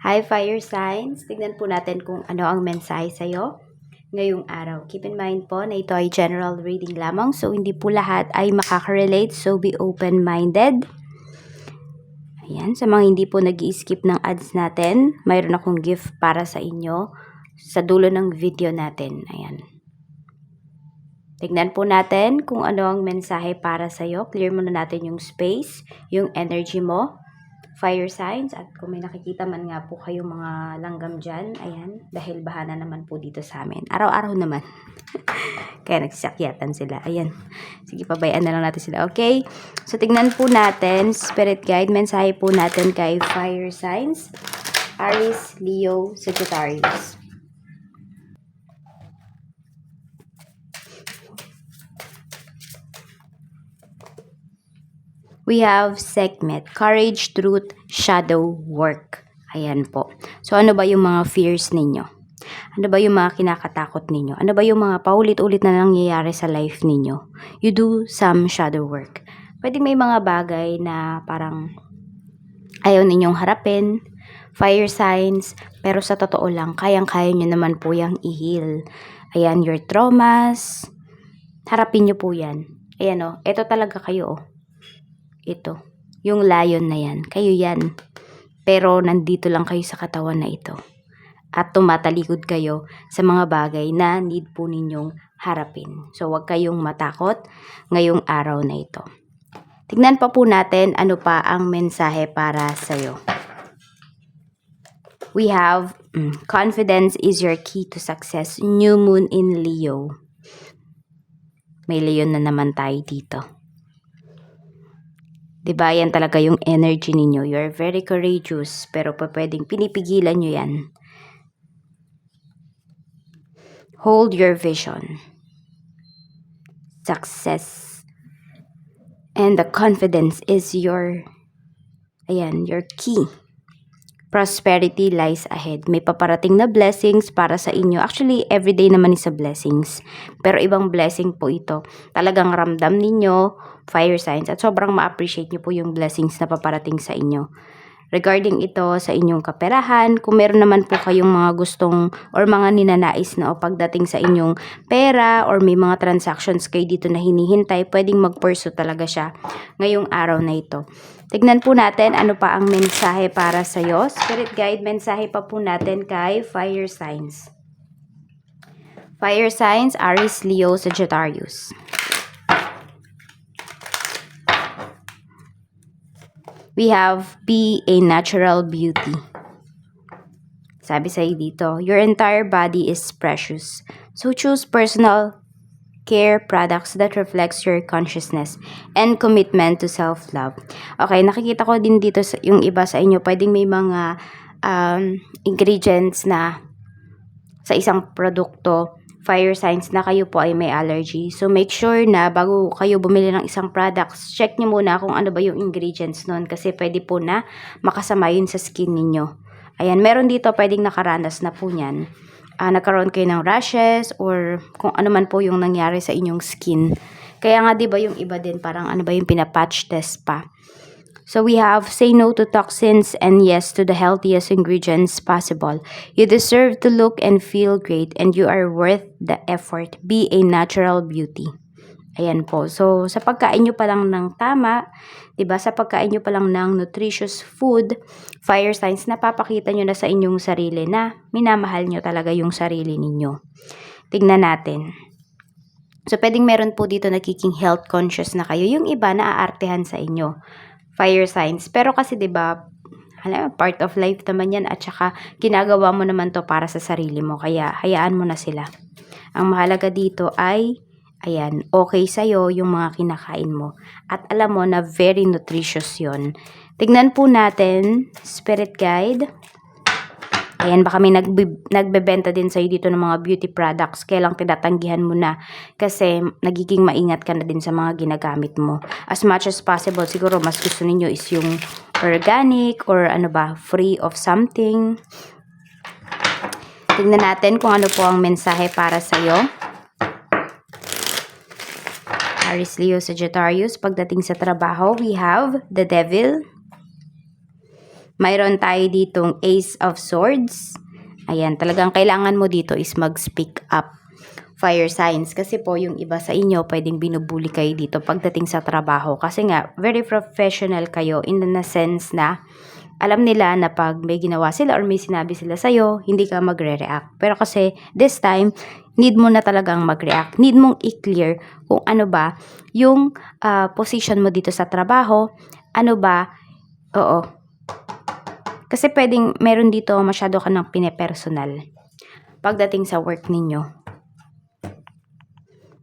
Hi fire signs, tignan po natin kung ano ang mensahe sa'yo ngayong araw. Keep in mind po na ito ay general reading lamang so hindi po lahat ay makaka-relate so be open-minded. Ayan, sa mga hindi po nag skip ng ads natin, mayroon akong gift para sa inyo sa dulo ng video natin. Ayan. Tignan po natin kung ano ang mensahe para sa'yo. Clear muna natin yung space, yung energy mo fire signs at kung may nakikita man nga po kayong mga langgam dyan, ayan, dahil bahana naman po dito sa amin. Araw-araw naman. Kaya nagsakyatan sila. Ayan. Sige, pabayaan na lang natin sila. Okay? So, tignan po natin, spirit guide, mensahe po natin kay fire signs, Aries, Leo, Sagittarius. We have segment, courage, truth, shadow, work. Ayan po. So, ano ba yung mga fears ninyo? Ano ba yung mga kinakatakot ninyo? Ano ba yung mga paulit-ulit na nangyayari sa life ninyo? You do some shadow work. Pwede may mga bagay na parang ayaw ninyong harapin, fire signs, pero sa totoo lang, kayang-kaya nyo naman po yung i-heal. Ayan, your traumas, harapin nyo po yan. Ayan o, ito talaga kayo o. Ito, yung lion na yan, kayo yan. Pero nandito lang kayo sa katawan na ito. At tumatalikod kayo sa mga bagay na need po ninyong harapin. So, huwag kayong matakot ngayong araw na ito. Tignan pa po natin ano pa ang mensahe para sa'yo. We have mm, confidence is your key to success. New moon in Leo. May Leon na naman tayo dito. 'Di ba yan talaga yung energy ninyo. You are very courageous, pero pa pwedeng pinipigilan nyo yan. Hold your vision. Success. And the confidence is your, ayan, your key. Prosperity lies ahead. May paparating na blessings para sa inyo. Actually, everyday naman is a blessings. Pero ibang blessing po ito. Talagang ramdam ninyo, fire signs, at sobrang ma-appreciate nyo po yung blessings na paparating sa inyo. Regarding ito sa inyong kaperahan, kung meron naman po kayong mga gustong or mga ninanais na o pagdating sa inyong pera or may mga transactions kayo dito na hinihintay, pwedeng mag-pursue talaga siya ngayong araw na ito. Tignan po natin ano pa ang mensahe para sa iyo. Spirit guide, mensahe pa po natin kay fire signs. Fire signs, Aries, Leo, Sagittarius. We have be a natural beauty. Sabi sa dito, your entire body is precious. So choose personal care products that reflects your consciousness and commitment to self-love. Okay, nakikita ko din dito sa, yung iba sa inyo, pwedeng may mga um, ingredients na sa isang produkto, fire signs na kayo po ay may allergy. So, make sure na bago kayo bumili ng isang products, check nyo muna kung ano ba yung ingredients nun kasi pwede po na makasama yun sa skin ninyo. Ayan, meron dito pwedeng nakaranas na po niyan uh, nagkaroon kayo ng rashes or kung ano man po yung nangyari sa inyong skin. Kaya nga 'di ba yung iba din parang ano ba yung pinapatch test pa. So we have say no to toxins and yes to the healthiest ingredients possible. You deserve to look and feel great and you are worth the effort. Be a natural beauty. Ayan po. So, sa pagkain nyo pa lang ng tama, 'di ba? Sa pagkain nyo pa lang ng nutritious food, fire signs napapakita nyo na sa inyong sarili na minamahal nyo talaga yung sarili ninyo. Tingnan natin. So, pwedeng meron po dito nagiging health conscious na kayo. Yung iba na aartehan sa inyo. Fire signs. Pero kasi 'di ba, alam, part of life naman yan at saka ginagawa mo naman to para sa sarili mo. Kaya hayaan mo na sila. Ang mahalaga dito ay Ayan, okay sa'yo yung mga kinakain mo. At alam mo na very nutritious yon. Tignan po natin, spirit guide. Ayan, baka may nagbe nagbebenta din sa'yo dito ng mga beauty products. Kailang tinatanggihan mo na kasi nagiging maingat ka na din sa mga ginagamit mo. As much as possible, siguro mas gusto ninyo is yung organic or ano ba, free of something. Tignan natin kung ano po ang mensahe para sa'yo. Aries, Leo, Sagittarius. Pagdating sa trabaho, we have the Devil. Mayroon tayo ditong Ace of Swords. Ayan, talagang kailangan mo dito is mag-speak up. Fire signs. Kasi po, yung iba sa inyo, pwedeng binubuli kayo dito pagdating sa trabaho. Kasi nga, very professional kayo in the sense na alam nila na pag may ginawa sila or may sinabi sila sa'yo, hindi ka magre-react. Pero kasi, this time, need mo na talagang mag-react. Need mong i-clear kung ano ba yung ah, position mo dito sa trabaho. Ano ba, oo. Kasi pwedeng, meron dito masyado ka ng pinepersonal. Pagdating sa work ninyo.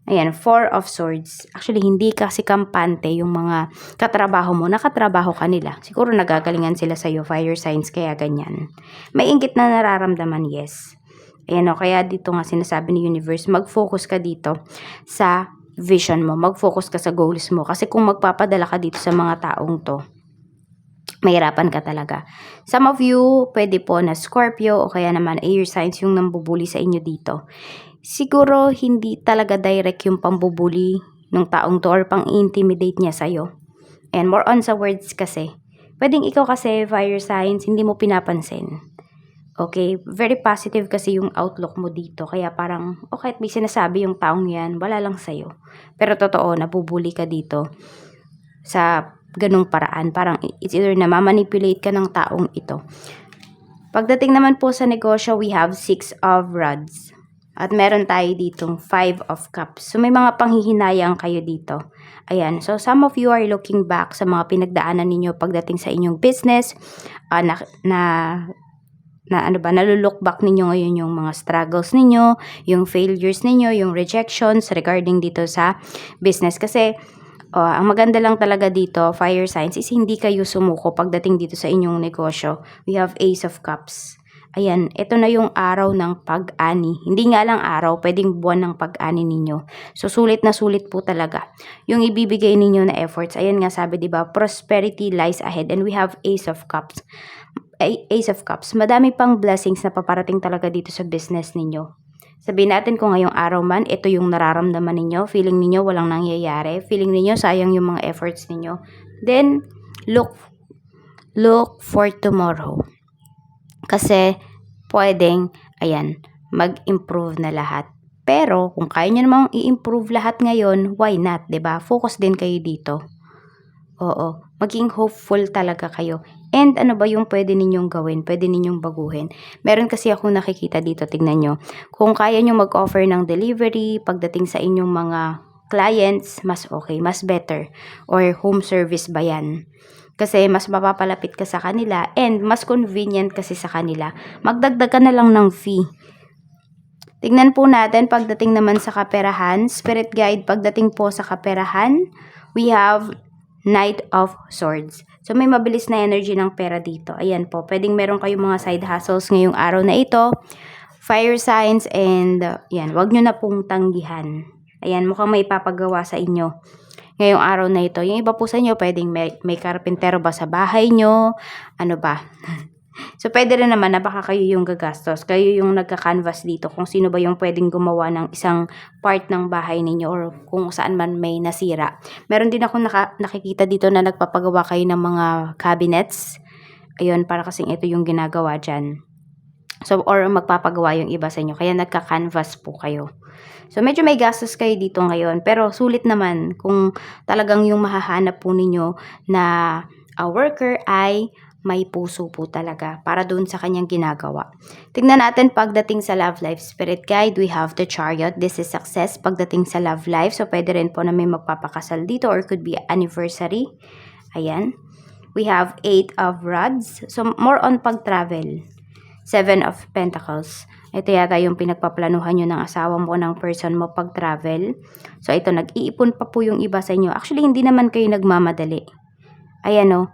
Ayan, Four of Swords. Actually, hindi kasi kampante yung mga katrabaho mo. Nakatrabaho ka nila. Siguro nagagalingan sila sa'yo, fire signs, kaya ganyan. May inggit na nararamdaman, yes. Ayan o, kaya dito nga sinasabi ni Universe, mag-focus ka dito sa vision mo. Mag-focus ka sa goals mo. Kasi kung magpapadala ka dito sa mga taong to, mahirapan ka talaga. Some of you, pwede po na Scorpio o kaya naman air signs yung nambubuli sa inyo dito. Siguro hindi talaga direct yung pambubuli ng taong to or pang-intimidate niya sa'yo. And more on sa words kasi. Pwedeng ikaw kasi, fire signs, hindi mo pinapansin. Okay? Very positive kasi yung outlook mo dito. Kaya parang, okay, may sinasabi yung taong yan, wala lang sa'yo. Pero totoo, nabubuli ka dito sa ganung paraan. Parang it's either na mamanipulate ka ng taong ito. Pagdating naman po sa negosyo, we have six of rods. At meron tayo ditong five of cups. So may mga panghihinayang kayo dito. Ayan. So some of you are looking back sa mga pinagdaanan ninyo pagdating sa inyong business. ah, na, na na ano ba, nalulook back ninyo ngayon yung mga struggles ninyo, yung failures ninyo, yung rejections regarding dito sa business. Kasi, oh, ang maganda lang talaga dito, fire signs, is hindi kayo sumuko pagdating dito sa inyong negosyo. We have Ace of Cups. Ayan, ito na yung araw ng pag-ani. Hindi nga lang araw, pwedeng buwan ng pag-ani ninyo. So, sulit na sulit po talaga. Yung ibibigay ninyo na efforts, ayan nga sabi, di ba, prosperity lies ahead and we have Ace of Cups. Ace of Cups, madami pang blessings na paparating talaga dito sa business ninyo. Sabihin natin kung ngayong araw man, ito yung nararamdaman ninyo, feeling ninyo walang nangyayari, feeling ninyo sayang yung mga efforts ninyo, then look look for tomorrow. Kasi pwedeng, ayan, mag-improve na lahat. Pero kung kaya nyo namang i-improve lahat ngayon, why not, ba? Focus din kayo dito. Oo, maging hopeful talaga kayo. And ano ba yung pwede ninyong gawin? Pwede ninyong baguhin. Meron kasi ako nakikita dito, tignan nyo. Kung kaya nyo mag-offer ng delivery pagdating sa inyong mga clients, mas okay, mas better. Or home service ba yan? Kasi mas mapapalapit ka sa kanila and mas convenient kasi sa kanila. Magdagdag ka na lang ng fee. Tingnan po natin pagdating naman sa kaperahan. Spirit guide pagdating po sa kaperahan, we have Knight of Swords. So, may mabilis na energy ng pera dito. Ayan po, pwedeng meron kayong mga side hustles ngayong araw na ito. Fire signs and, uh, yan, wag nyo na pong tanggihan. Ayan, mukhang may papagawa sa inyo ngayong araw na ito. Yung iba po sa inyo, pwedeng may, may karpintero ba sa bahay nyo? Ano ba? So, pwede rin naman na baka kayo yung gagastos. Kayo yung nagka-canvas dito kung sino ba yung pwedeng gumawa ng isang part ng bahay ninyo or kung saan man may nasira. Meron din ako naka, nakikita dito na nagpapagawa kayo ng mga cabinets. Ayun, para kasing ito yung ginagawa dyan. So, or magpapagawa yung iba sa inyo. Kaya nagka-canvas po kayo. So, medyo may gastos kayo dito ngayon. Pero, sulit naman kung talagang yung mahahanap po ninyo na a worker ay may puso po talaga para doon sa kanyang ginagawa. Tingnan natin pagdating sa love life spirit guide, we have the chariot. This is success pagdating sa love life. So, pwede rin po na may magpapakasal dito or could be anniversary. Ayan. We have eight of rods. So, more on pag-travel. Seven of Pentacles. Ito yata yung pinagpaplanuhan nyo ng asawa mo, ng person mo pag-travel. So, ito, nag-iipon pa po yung iba sa inyo. Actually, hindi naman kayo nagmamadali. Ayan o.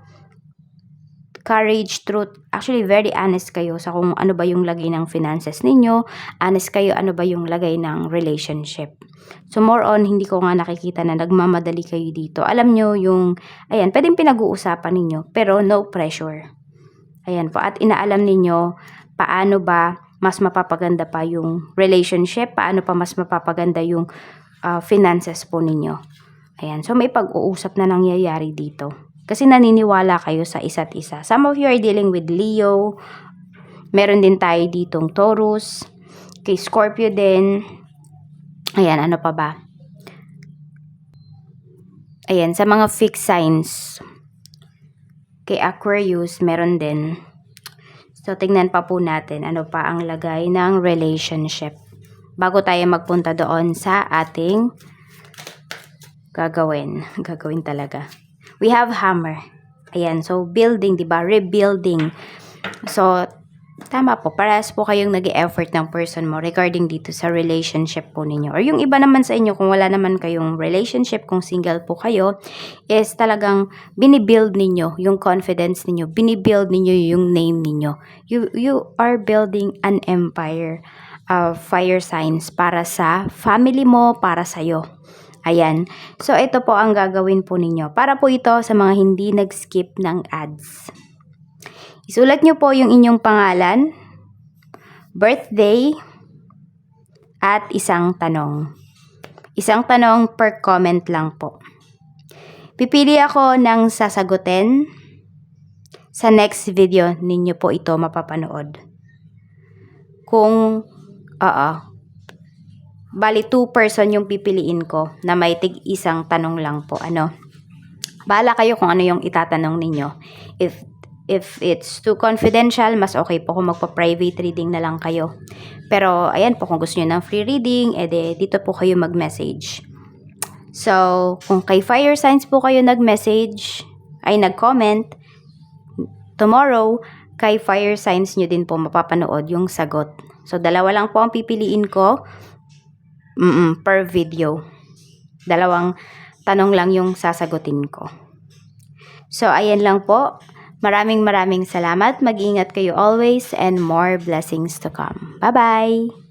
Courage, truth. Actually, very honest kayo sa kung ano ba yung lagay ng finances ninyo. Honest kayo, ano ba yung lagay ng relationship. So, more on, hindi ko nga nakikita na nagmamadali kayo dito. Alam nyo yung, ayan, pwedeng pinag-uusapan ninyo, pero no pressure. Ayan po. At inaalam ninyo paano ba mas mapapaganda pa yung relationship, paano pa mas mapapaganda yung ah, finances po ninyo. Ayan. So, may pag-uusap na nangyayari dito. Kasi naniniwala kayo sa isa't isa. Some of you are dealing with Leo. Meron din tayo ditong Taurus. Kay Scorpio din. Ayan, ano pa ba? Ayan, sa mga fixed signs. Kay Aquarius, meron din. So, tingnan pa po natin ano pa ang lagay ng relationship. Bago tayo magpunta doon sa ating gagawin. Gagawin talaga. We have hammer. Ayan, so building, di ba? Rebuilding. So, tama po. Parehas po kayong nag effort ng person mo regarding dito sa relationship po ninyo. Or yung iba naman sa inyo, kung wala naman kayong relationship, kung single po kayo, is talagang binibuild ninyo yung confidence ninyo. Binibuild ninyo yung name ninyo. You, you are building an empire of fire signs para sa family mo, para sa'yo. Ayan. So, ito po ang gagawin po ninyo. Para po ito sa mga hindi nag-skip ng ads. Isulat nyo po yung inyong pangalan, birthday, at isang tanong. Isang tanong per comment lang po. Pipili ako ng sasagutin. Sa next video ninyo po ito mapapanood. Kung, oo, Bali, two person yung pipiliin ko na may tig isang tanong lang po. Ano? Bahala kayo kung ano yung itatanong ninyo. If if it's too confidential, mas okay po kung magpa-private reading na lang kayo. Pero, ayan po, kung gusto niyo ng free reading, edi dito po kayo mag-message. So, kung kay fire signs po kayo nag-message, ay nag-comment, tomorrow, kay fire signs nyo din po mapapanood yung sagot. So, dalawa lang po ang pipiliin ko Mm-mm, per video. Dalawang tanong lang yung sasagutin ko. So, ayan lang po. Maraming maraming salamat. Mag-ingat kayo always and more blessings to come. Bye-bye!